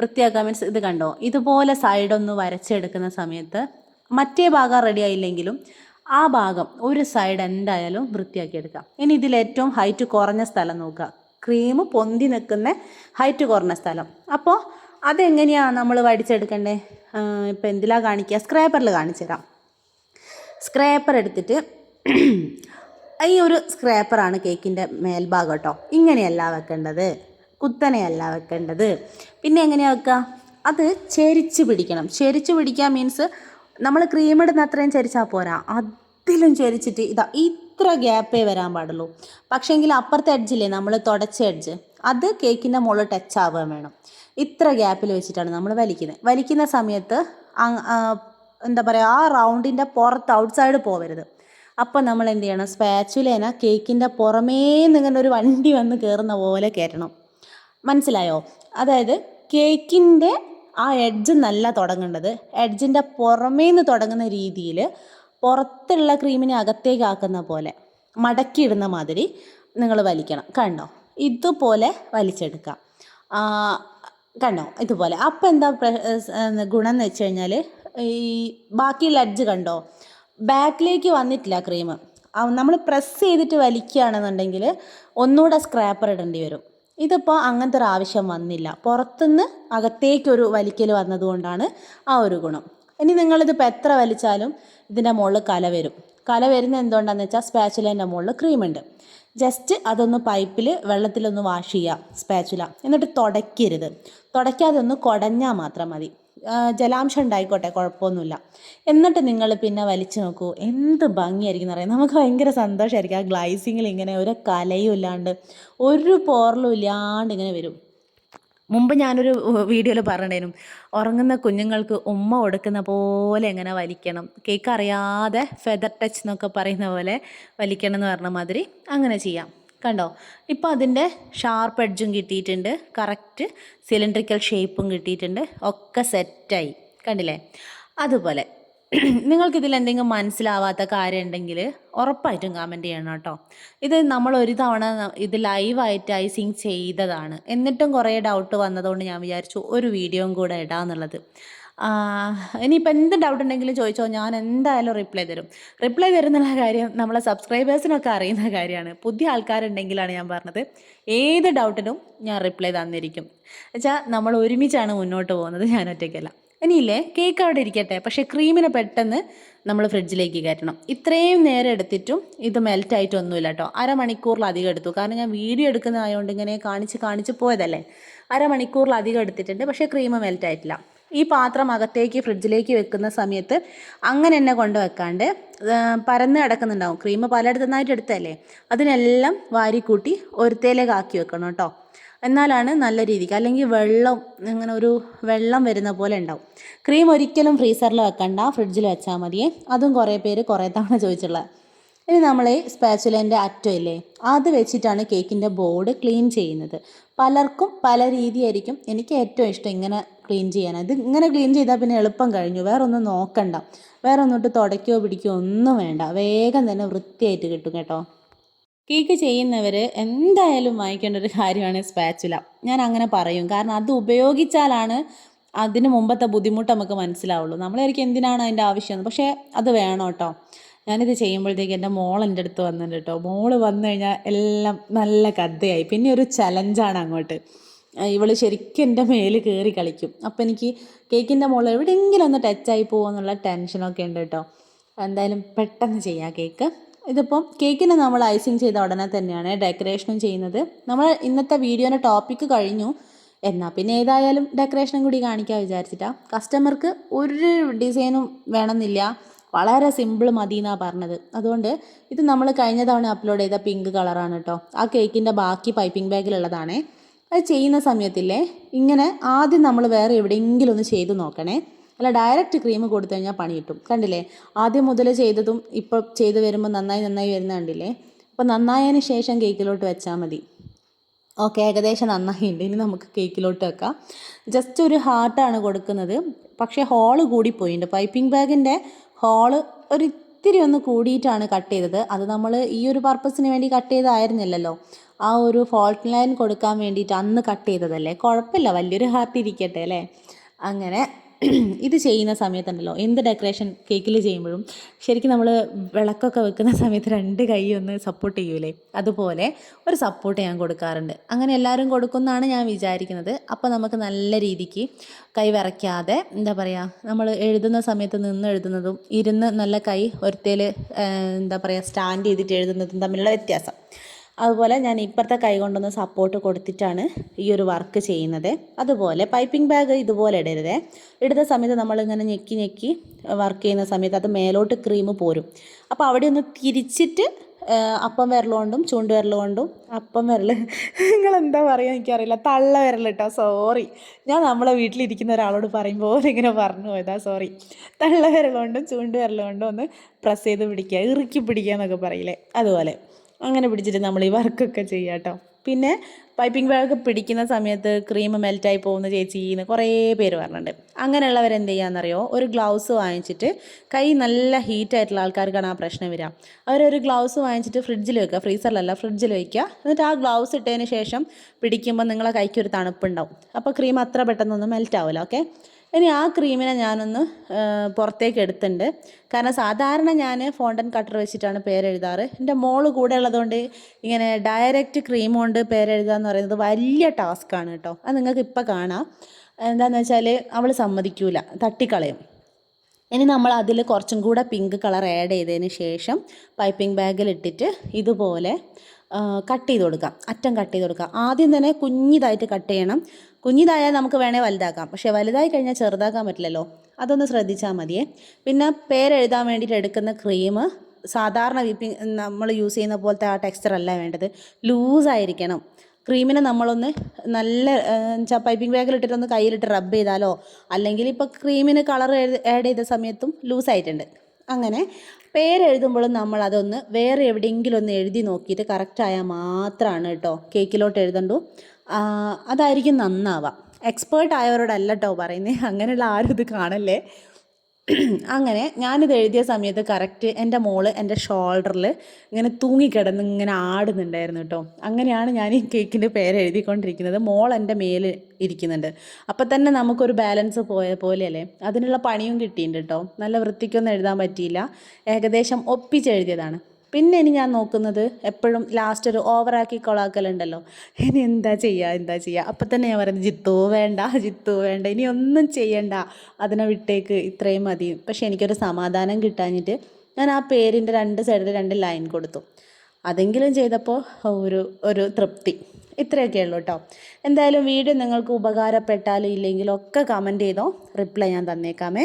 വൃത്തിയാക്കാൻ മീൻസ് ഇത് കണ്ടോ? ഇതുപോലെ സൈഡൊന്ന് വരച്ചെടുക്കുന്ന സമയത്ത് മറ്റേ ഭാഗം റെഡി ആയില്ലെങ്കിലും ആ ഭാഗം ഒരു സൈഡ് എന്തായാലും വൃത്തിയാക്കി എടുക്കാം ഇനി ഇതിൽ ഏറ്റവും ഹൈറ്റ് കുറഞ്ഞ സ്ഥലം നോക്കുക. ക്രീം പൊന്തി നിൽക്കുന്ന ഹൈറ്റ് കുറഞ്ഞ സ്ഥലം. അപ്പോൾ അതെങ്ങനെയാണ് നമ്മൾ വടിച്ചെടുക്കണ്ടേ ഇപ്പം എന്തിലാ കാണിക്കുക? സ്ക്രാപ്പറിൽ കാണിച്ചു തരാം. സ്ക്രാപ്പർ എടുത്തിട്ട് ഈ ഒരു സ്ക്രാപ്പറാണ് കേക്കിന്റെ മേൽഭാഗം കേട്ടോ. ഇങ്ങനെയല്ല വെക്കേണ്ടത്. കുത്തനെയല്ല വെക്കേണ്ടത്. പിന്നെ എങ്ങനെയാ വെക്കുക അത് ചെരിച്ച് പിടിക്കണം. ചെരിച്ച് പിടിക്കുക മീൻസ് നമ്മൾ ക്രീം ഇടുന്ന അത്രയും ചെരിച്ചാൽ പോരാ. അതിലും ചരിച്ചിട്ട് ഇതാ ഇത്ര ഗ്യാപ്പേ വരാൻ പാടുള്ളൂ. പക്ഷേങ്കിൽ അപ്പുറത്തെ എഡ്ജില്ലേ നമ്മൾ തുടച്ച എഡ്ജ് അത് കേക്കിന്റെ മുകളിൽ ടച്ച് ആവുകയും വേണം. ഇത്ര ഗ്യാപ്പിൽ വെച്ചിട്ടാണ് നമ്മൾ വലിക്കുന്നത്. വലിക്കുന്ന സമയത്ത് എന്താ പറയുക ആ റൗണ്ടിന്റെ പുറത്ത് ഔട്ട്സൈഡ് പോവരുത്. അപ്പോൾ നമ്മൾ എന്ത് ചെയ്യണം സ്പാച്ചുലേന കേക്കിന്റെ പുറമേ നിങ്ങനെ ഒരു വണ്ടി വന്ന് കയറുന്ന പോലെ കയറ്റണം മനസ്സിലായോ? അതായത് കേക്കിന്റെ ആ എഡ്ജ് നല്ല തുടങ്ങേണ്ടത്. എഡ്ജിന്റെ പുറമേ നിന്ന് തുടങ്ങുന്ന രീതിയിൽ പുറത്തുള്ള ക്രീമിനെ അകത്തേക്ക് ആക്കുന്ന പോലെ മടക്കിയിടുന്ന മാതിരി നിങ്ങൾ വലിക്കണം. കണ്ടോ? ഇതുപോലെ വലിച്ചെടുക്കാം കണ്ടോ? ഇതുപോലെ. അപ്പോൾ എന്താ ഗുണം എന്ന് വെച്ച് കഴിഞ്ഞാൽ ഈ ബാക്കിയുള്ള എഡ്ജ് കണ്ടോ? ബാക്കിലേക്ക് വന്നിട്ടില്ല ക്രീം നമ്മൾ പ്രസ് ചെയ്തിട്ട് വലിക്കുകയാണെന്നുണ്ടെങ്കിൽ ഒന്നുകൂടെ സ്ക്രാപ്പർ ഇടേണ്ടി വരും. ഇതിപ്പോൾ അങ്ങനത്തെ ഒരു ആവശ്യം വന്നില്ല. പുറത്തുനിന്ന് അകത്തേക്കൊരു വലിക്കൽ വന്നതുകൊണ്ടാണ് ആ ഒരു ഗുണം. ഇനി നിങ്ങളിതിപ്പോൾ എത്ര വലിച്ചാലും ഇതിന്റെ മുകളിൽ കല വരും. കല വരുന്നത് എന്തുകൊണ്ടാണെന്ന് വെച്ചാൽ സ്പാച്ചുലേന്റെ മുകളിൽ ക്രീമുണ്ട് ജസ്റ്റ് അതൊന്ന് പൈപ്പിൽ വെള്ളത്തിലൊന്ന് വാഷ് ചെയ്യുക സ്പാച്ചുല. എന്നിട്ട് തുടയ്ക്കരുത്. തുടയ്ക്കാതെ ഒന്ന് കുടഞ്ഞാൽ മാത്രം മതി. ജലാംശം ഉണ്ടായിക്കോട്ടെ കുഴപ്പമൊന്നുമില്ല. എന്നിട്ട് നിങ്ങൾ പിന്നെ വലിച്ചു നോക്കൂ എന്ത് ഭംഗിയായിരിക്കും എന്ന് പറയാം നമുക്ക് ഭയങ്കര സന്തോഷമായിരിക്കും ആ ഗ്ലൈസിങ്ങിൽ ഇങ്ങനെ ഒരു കലയും ഇല്ലാണ്ട് ഒരു പോറലും ഇല്ലാണ്ട് ഇങ്ങനെ വരും. മുമ്പ് ഞാനൊരു വീഡിയോയിൽ പറഞ്ഞേനും ഉറങ്ങുന്ന കുഞ്ഞുങ്ങൾക്ക് ഉമ്മ കൊടുക്കുന്ന പോലെ എങ്ങനെ വലിക്കണം? കേക്ക് അറിയാതെ ഫെദർ ടച്ച് എന്നൊക്കെ പറയുന്ന പോലെ വലിക്കണം എന്ന് പറഞ്ഞ മാതിരി അങ്ങനെ ചെയ്യാം. കണ്ടോ? ഇപ്പോൾ അതിന്റെ ഷാർപ്പ് എഡ്ജും കിട്ടിയിട്ടുണ്ട്. കറക്റ്റ് സിലിണ്ടറിക്കൽ ഷേപ്പും കിട്ടിയിട്ടുണ്ട്. ഒക്കെ സെറ്റായി കണ്ടില്ലേ? അതുപോലെ നിങ്ങൾക്കിതിൽ എന്തെങ്കിലും മനസ്സിലാവാത്ത കാര്യം ഉണ്ടെങ്കിൽ ഉറപ്പായിട്ടും കമന്റ് ചെയ്യണം കേട്ടോ. ഇത് നമ്മൾ ഒരു തവണ ഇത് ലൈവായിട്ട് ഐസിങ് ചെയ്തതാണ്. എന്നിട്ടും കുറേ ഡൗട്ട് വന്നതുകൊണ്ട് ഞാൻ വിചാരിച്ചു ഒരു വീഡിയോയും കൂടെ ഇടാന്നുള്ളത്. ആ, ഇനിയിപ്പോൾ എന്ത് ഡൗട്ട് ഉണ്ടെങ്കിലും ചോദിച്ചോ ഞാൻ എന്തായാലും റിപ്ലൈ തരും. റിപ്ലൈ തരുന്നുള്ള കാര്യം നമ്മളെ സബ്സ്ക്രൈബേഴ്സിനൊക്കെ അറിയുന്ന കാര്യമാണ്. പുതിയ ആൾക്കാരുണ്ടെങ്കിലാണ് ഞാൻ പറഞ്ഞത്. ഏത് ഡൗട്ടിനും ഞാൻ റിപ്ലൈ തന്നിരിക്കും. വെച്ചാൽ നമ്മൾ ഒരുമിച്ചാണ് മുന്നോട്ട് പോകുന്നത്. ഞാൻ ഒറ്റയ്ക്കല്ല. ഇനിയില്ലേ കേക്ക് അവിടെ ഇരിക്കട്ടെ. പക്ഷേ ക്രീമിനെ പെട്ടെന്ന് നമ്മൾ ഫ്രിഡ്ജിലേക്ക് കയറ്റണം. ഇത്രയും നേരം എടുത്തിട്ടും ഇത് മെൽറ്റായിട്ടൊന്നുമില്ല കേട്ടോ. അരമണിക്കൂറിലധികം എടുത്തു. കാരണം ഞാൻ വീഡിയോ എടുക്കുന്നതായതുകൊണ്ട് ഇങ്ങനെ കാണിച്ച് കാണിച്ച് പോയതല്ലേ? അരമണിക്കൂറിലധികം എടുത്തിട്ടുണ്ട്. പക്ഷേ ക്രീം മെൽറ്റ് ആയിട്ടില്ല. ഈ പാത്രം അകത്തേക്ക് ഫ്രിഡ്ജിലേക്ക് വെക്കുന്ന സമയത്ത് അങ്ങനെ തന്നെ കൊണ്ട് വെക്കാണ്ട് പരന്ന് കിടക്കുന്നുണ്ടാവും. ക്രീം പലയിടത്തുനിന്നായിട്ട് എടുത്തല്ലേ അതിനെല്ലാം വാരിക്കൂട്ടി ഒരുത്തേലേക്ക് ആക്കി വെക്കണം കേട്ടോ. എന്നാലാണ് നല്ല രീതിക്ക്. അല്ലെങ്കിൽ വെള്ളം ഇങ്ങനെ ഒരു വെള്ളം വരുന്ന പോലെ ഉണ്ടാവും. ക്രീം ഒരിക്കലും ഫ്രീസറിൽ വെക്കണ്ട. ഫ്രിഡ്ജിൽ വെച്ചാൽ മതിയേ. അതും കുറേ പേര് കുറേ തവണ ചോദിച്ചുള്ളത് ഇനി നമ്മൾ സ്പാച്ചുലേന്റെ അറ്റം ഇല്ലേ? അത് വെച്ചിട്ടാണ് കേക്കിന്റെ ബോർഡ് ക്ലീൻ ചെയ്യുന്നത്. പലർക്കും പല രീതിയായിരിക്കും എനിക്ക് ഏറ്റവും ഇഷ്ടം ഇങ്ങനെ ക്ലീൻ ചെയ്യാൻ. ഇത് ഇങ്ങനെ ക്ലീൻ ചെയ്താൽ പിന്നെ എളുപ്പം കഴിഞ്ഞു. വേറെ ഒന്നും നോക്കണ്ട. വേറെ ഒന്നിട്ട് തുടയ്ക്കുകയോ പിടിക്കുകയോ ഒന്നും വേണ്ട. വേഗം തന്നെ വൃത്തിയായിട്ട് കിട്ടും കേട്ടോ. കേക്ക് ചെയ്യുന്നവർ എന്തായാലും വാങ്ങിക്കേണ്ട ഒരു കാര്യമാണ് സ്പാച്ചുല. ഞാൻ അങ്ങനെ പറയും. കാരണം അത് ഉപയോഗിച്ചാലാണ് അതിന് മുമ്പത്തെ ബുദ്ധിമുട്ട് നമുക്ക് മനസ്സിലാവുള്ളൂ. നമ്മളായിരിക്കും എന്തിനാണ് അതിന്റെ ആവശ്യം? പക്ഷേ അത് വേണം കേട്ടോ. ഞാനിത് ചെയ്യുമ്പോഴത്തേക്ക് എന്റെ മോൾ എന്റെ അടുത്ത് വന്നിട്ടുണ്ട് കേട്ടോ. മോൾ വന്നു കഴിഞ്ഞാൽ എല്ലാം നല്ല കഥയായി. പിന്നെ ഒരു ചലഞ്ചാണ് അങ്ങോട്ട്. ഇവൾ ശരിക്കും എന്റെ മേൽ കയറി കളിക്കും. അപ്പോൾ എനിക്ക് കേക്കിന്റെ മുകളിൽ എവിടെയെങ്കിലും ഒന്ന് ടച്ചായി പോകുമെന്നുള്ള ടെൻഷനൊക്കെ ഉണ്ട് കേട്ടോ. എന്തായാലും പെട്ടെന്ന് ചെയ്യാം കേക്ക്. ഇതിപ്പം കേക്കിന് നമ്മൾ ഐസിങ് ചെയ്ത ഉടനെ തന്നെയാണ് ഡെക്കറേഷനും ചെയ്യുന്നത്. നമ്മൾ ഇന്നത്തെ വീഡിയോന്റെ ടോപ്പിക്ക് കഴിഞ്ഞു. എന്നാൽ പിന്നെ ഏതായാലും ഡെക്കറേഷനും കൂടി കാണിക്കാൻ വിചാരിച്ചിട്ടാണ് കസ്റ്റമർക്ക് ഒരു ഡിസൈനും വേണമെന്നില്ല. വളരെ സിമ്പിൾ മതി എന്നാണ് പറഞ്ഞത്. അതുകൊണ്ട് ഇത് നമ്മൾ കഴിഞ്ഞ തവണ അപ്ലോഡ് ചെയ്ത പിങ്ക് കളറാണ് കേട്ടോ ആ കേക്കിന്റെ ബാക്കി പൈപ്പിംഗ് ബാഗിലുള്ളതാണേ അത് ചെയ്യുന്ന സമയത്തില്ലേ ഇങ്ങനെ ആദ്യം നമ്മൾ വേറെ എവിടെയെങ്കിലും ഒന്ന് ചെയ്ത് നോക്കണേ. അല്ല ഡയറക്റ്റ് ക്രീം കൊടുത്തു കഴിഞ്ഞാൽ പണി കിട്ടും. കണ്ടില്ലേ? ആദ്യം മുതൽ ചെയ്തതും ഇപ്പോൾ ചെയ്ത് വരുമ്പോൾ നന്നായി നന്നായി വരുന്ന കണ്ടില്ലേ? അപ്പോൾ നന്നായതിന് ശേഷം കേക്കിലോട്ട് വെച്ചാൽ മതി. ഓക്കെ ഏകദേശം നന്നായിട്ടുണ്ട് ഇനി നമുക്ക് കേക്കിലോട്ട് വെക്കാം. ജസ്റ്റ് ഒരു ഹാർട്ടാണ് കൊടുക്കുന്നത്. പക്ഷേ ഹോൾ കൂടിപ്പോയിട്ടുണ്ട് പൈപ്പിംഗ് ബാഗിന്റെ ഹോൾ ഒരു ഇത്തിരി ഒന്ന് കൂടിയിട്ടാണ് കട്ട് ചെയ്തത്. അത് നമ്മൾ ഈ ഒരു പർപ്പസിന് വേണ്ടി കട്ട് ചെയ്തായിരുന്നില്ലല്ലോ. ആ ഒരു ഫോൾട്ട് ലൈൻ കൊടുക്കാൻ വേണ്ടിയിട്ട് അന്ന് കട്ട് ചെയ്തതല്ലേ? കുഴപ്പമില്ല. വലിയൊരു ഹാർട്ട് ഇരിക്കട്ടെ അല്ലേ? അങ്ങനെ ഇത് ചെയ്യുന്ന സമയത്തുണ്ടല്ലോ. എന്ത് ഡെക്കറേഷൻ കേക്കിൽ ചെയ്യുമ്പോഴും ശരിക്കും നമ്മൾ വിളക്കൊക്കെ വെക്കുന്ന സമയത്ത് രണ്ട് കൈ ഒന്ന് സപ്പോർട്ട് ചെയ്യൂലേ? അതുപോലെ ഒരു സപ്പോർട്ട് ഞാൻ കൊടുക്കാറുണ്ട്. അങ്ങനെ എല്ലാവരും കൊടുക്കുമെന്നാണ് ഞാൻ വിചാരിക്കുന്നത്. അപ്പോൾ നമുക്ക് നല്ല രീതിക്ക് കൈ വിറയ്ക്കാതെ എന്താ പറയുക നമ്മൾ എഴുതുന്ന സമയത്ത് നിന്ന് എഴുതുന്നതും ഇരുന്ന് നല്ല കൈ ഒരുത്തേൽ എന്താ പറയുക സ്റ്റാൻഡ് ചെയ്തിട്ട് എഴുതുന്നതും തമ്മിലുള്ള വ്യത്യാസം. അതുപോലെ ഞാൻ ഇപ്പുറത്തെ കൈ കൊണ്ടൊന്ന് സപ്പോർട്ട് കൊടുത്തിട്ടാണ് ഈ ഒരു വർക്ക് ചെയ്യുന്നത്. അതുപോലെ പൈപ്പിംഗ് ബാഗ് ഇതുപോലെ ഇടരുത്. ഇടുന്ന സമയത്ത് നമ്മളിങ്ങനെ ഞെക്കി ഞെക്കി വർക്ക് ചെയ്യുന്ന സമയത്ത് അത് മേലോട്ട് ക്രീം പോരും. അപ്പോൾ അവിടെ ഒന്ന് തിരിച്ചിട്ട് അപ്പം വിരലുകൊണ്ടും ചൂണ്ട് വിരലുകൊണ്ടും അപ്പം വിരൽ നിങ്ങൾ എന്താ പറയുക എനിക്കറിയില്ല. തള്ള വിരൽ കേട്ടോ സോറി ഞാൻ നമ്മളെ വീട്ടിലിരിക്കുന്ന ഒരാളോട് പറയുമ്പോൾ ഇങ്ങനെ പറഞ്ഞു പോയതാ സോറി തള്ള വിരലുകൊണ്ടും ചൂണ്ട് വിരലുകൊണ്ടും ഒന്ന് പ്രസ് ചെയ്ത് പിടിക്കുക ഇറുക്കി പിടിക്കുക എന്നൊക്കെ പറയില്ലേ. അതുപോലെ. അങ്ങനെ പിടിച്ചിട്ട് നമ്മൾ ഈ വർക്കൊക്കെ ചെയ്യാം കേട്ടോ. പിന്നെ പൈപ്പിംഗ് ബാഗ് പിടിക്കുന്ന സമയത്ത് ക്രീം മെൽറ്റായി പോകുന്ന ചേച്ചി എന്ന് കുറേ പേര് പറഞ്ഞിട്ടുണ്ട്. അങ്ങനെയുള്ളവർ എന്ത് ചെയ്യാന്നറിയോ? ഒരു ഗ്ലൗസ് വാങ്ങിച്ചിട്ട് കൈ നല്ല ഹീറ്റായിട്ടുള്ള ആൾക്കാർക്കാണ് ആ പ്രശ്നം വരിക. അവരൊരു ഗ്ലൗസ് വാങ്ങിച്ചിട്ട് ഫ്രിഡ്ജിൽ വെക്കുക. ഫ്രീസറിലല്ല ഫ്രിഡ്ജിൽ വെക്കുക. എന്നിട്ട് ആ ഗ്ലൗസ് ഇട്ടതിന് ശേഷം പിടിക്കുമ്പോൾ നിങ്ങളെ കൈക്ക് ഒരു തണുപ്പുണ്ടാവും. അപ്പോൾ ക്രീം അത്ര പെട്ടെന്നൊന്നും മെൽറ്റ് ആവില്ല ഓക്കെ ഇനി ആ ക്രീമിനെ ഞാനൊന്ന് പുറത്തേക്ക് എടുത്തിട്ടുണ്ട്. കാരണം സാധാരണ ഞാൻ ഫോണ്ടൻ കട്ടർ വെച്ചിട്ടാണ് പേരെഴുതാറ്. എന്റെ മോൾ കൂടെ ഉള്ളതുകൊണ്ട് ഇങ്ങനെ ഡയറക്റ്റ് ക്രീം കൊണ്ട് പേരെഴുതുക എന്ന് പറയുന്നത് വലിയ ടാസ്ക്കാണ് കേട്ടോ. അത് നിങ്ങൾക്ക് ഇപ്പം കാണാം. എന്താണെന്ന് വെച്ചാൽ അവൾ സമ്മതിക്കൂല. തട്ടിക്കളയും. ഇനി നമ്മൾ അതിൽ കുറച്ചും കൂടെ പിങ്ക് കളർ ആഡ് ചെയ്തതിന് ശേഷം പൈപ്പിംഗ് ബാഗിൽ ഇട്ടിട്ട് ഇതുപോലെ കട്ട് ചെയ്ത് കൊടുക്കാം അറ്റം കട്ട് ചെയ്ത് കൊടുക്കാം ആദ്യം തന്നെ കുഞ്ഞിതായിട്ട് കട്ട് ചെയ്യണം. കുഞ്ഞിതായാൽ നമുക്ക് വേണേൽ വലുതാക്കാം. പക്ഷേ വലുതായി കഴിഞ്ഞാൽ ചെറുതാക്കാൻ പറ്റില്ലല്ലോ. അതൊന്ന് ശ്രദ്ധിച്ചാൽ മതിയേ. പിന്നെ പേരെഴുതാൻ വേണ്ടിയിട്ട് എടുക്കുന്ന ക്രീം സാധാരണ വിപ്പിംഗ് നമ്മൾ യൂസ് ചെയ്യുന്ന പോലത്തെ ആ ടെക്സ്ചർ അല്ല വേണ്ടത്. ലൂസായിരിക്കണം ക്രീമിനെ നമ്മളൊന്ന് നല്ല വെച്ചാൽ പൈപ്പിംഗ് ബാഗിലിട്ടിട്ടൊന്ന് കയ്യിലിട്ട് റബ്ബ് ചെയ്താലോ? അല്ലെങ്കിൽ ഇപ്പോൾ ക്രീമിന് കളർ ആഡ് ചെയ്ത സമയത്തും ലൂസായിട്ടുണ്ട് അങ്ങനെ പേരെഴുതുമ്പോഴും നമ്മൾ അതൊന്ന് വേറെ എവിടെയെങ്കിലും ഒന്ന് എഴുതി നോക്കിയിട്ട് കറക്റ്റായാൽ മാത്രമാണ് കേട്ടോ. കേക്കിലോട്ട് എഴുതണ്ടു. അതായിരിക്കും നന്നാവുക എക്സ്പേർട്ട് ആയവരോടല്ല കേട്ടോ പറയുന്നത് അങ്ങനെയുള്ള ആരും ഇത് കാണല്ലേ? അങ്ങനെ ഞാനിത് എഴുതിയ സമയത്ത് കറക്റ്റ് എന്റെ മോൾ എന്റെ ഷോൾഡറിൽ ഇങ്ങനെ തൂങ്ങിക്കിടന്ന് ഇങ്ങനെ ആടുന്നുണ്ടായിരുന്നു കേട്ടോ. അങ്ങനെയാണ് ഞാൻ ഈ കേക്കിന്റെ പേര് എഴുതിക്കൊണ്ടിരിക്കുന്നത്. മോൾ എന്റെ മേൽ ഇരിക്കുന്നുണ്ട്. അപ്പം തന്നെ നമുക്കൊരു ബാലൻസ് പോയ പോലെയല്ലേ? അതിനുള്ള പണിയും കിട്ടിയിട്ടുണ്ട് കേട്ടോ. നല്ല വൃത്തിക്കൊന്നും എഴുതാൻ പറ്റിയില്ല. ഏകദേശം ഒപ്പിച്ചെഴുതിയതാണ്. പിന്നെ ഇനി ഞാൻ നോക്കുന്നത് എപ്പോഴും ലാസ്റ്റ് ഒരു ഓവറാക്കി കൊളാക്കലുണ്ടല്ലോ. ഇനി എന്താ ചെയ്യുക എന്താ ചെയ്യുക അപ്പം തന്നെ ഞാൻ പറയുന്നത് ജിത്തു വേണ്ട ജിത്തു വേണ്ട. ഇനി ഒന്നും ചെയ്യണ്ട. അതിനെ വിട്ടേക്ക് ഇത്രയും മതി. പക്ഷെ എനിക്കൊരു സമാധാനം കിട്ടാഞ്ഞിട്ട് ഞാൻ ആ പേരിന്റെ രണ്ട് സൈഡിൽ രണ്ട് ലൈൻ കൊടുത്തു. അതെങ്കിലും ചെയ്തപ്പോൾ ഒരു ഒരു തൃപ്തി. ഇത്രയൊക്കെ ഉള്ളൂ കേട്ടോ എന്തായാലും വീഡിയോ നിങ്ങൾക്ക് ഉപകാരപ്പെട്ടാലും ഇല്ലെങ്കിലും ഒക്കെ കമന്റ് ചെയ്തോ. റിപ്ലൈ ഞാൻ തന്നേക്കാമേ.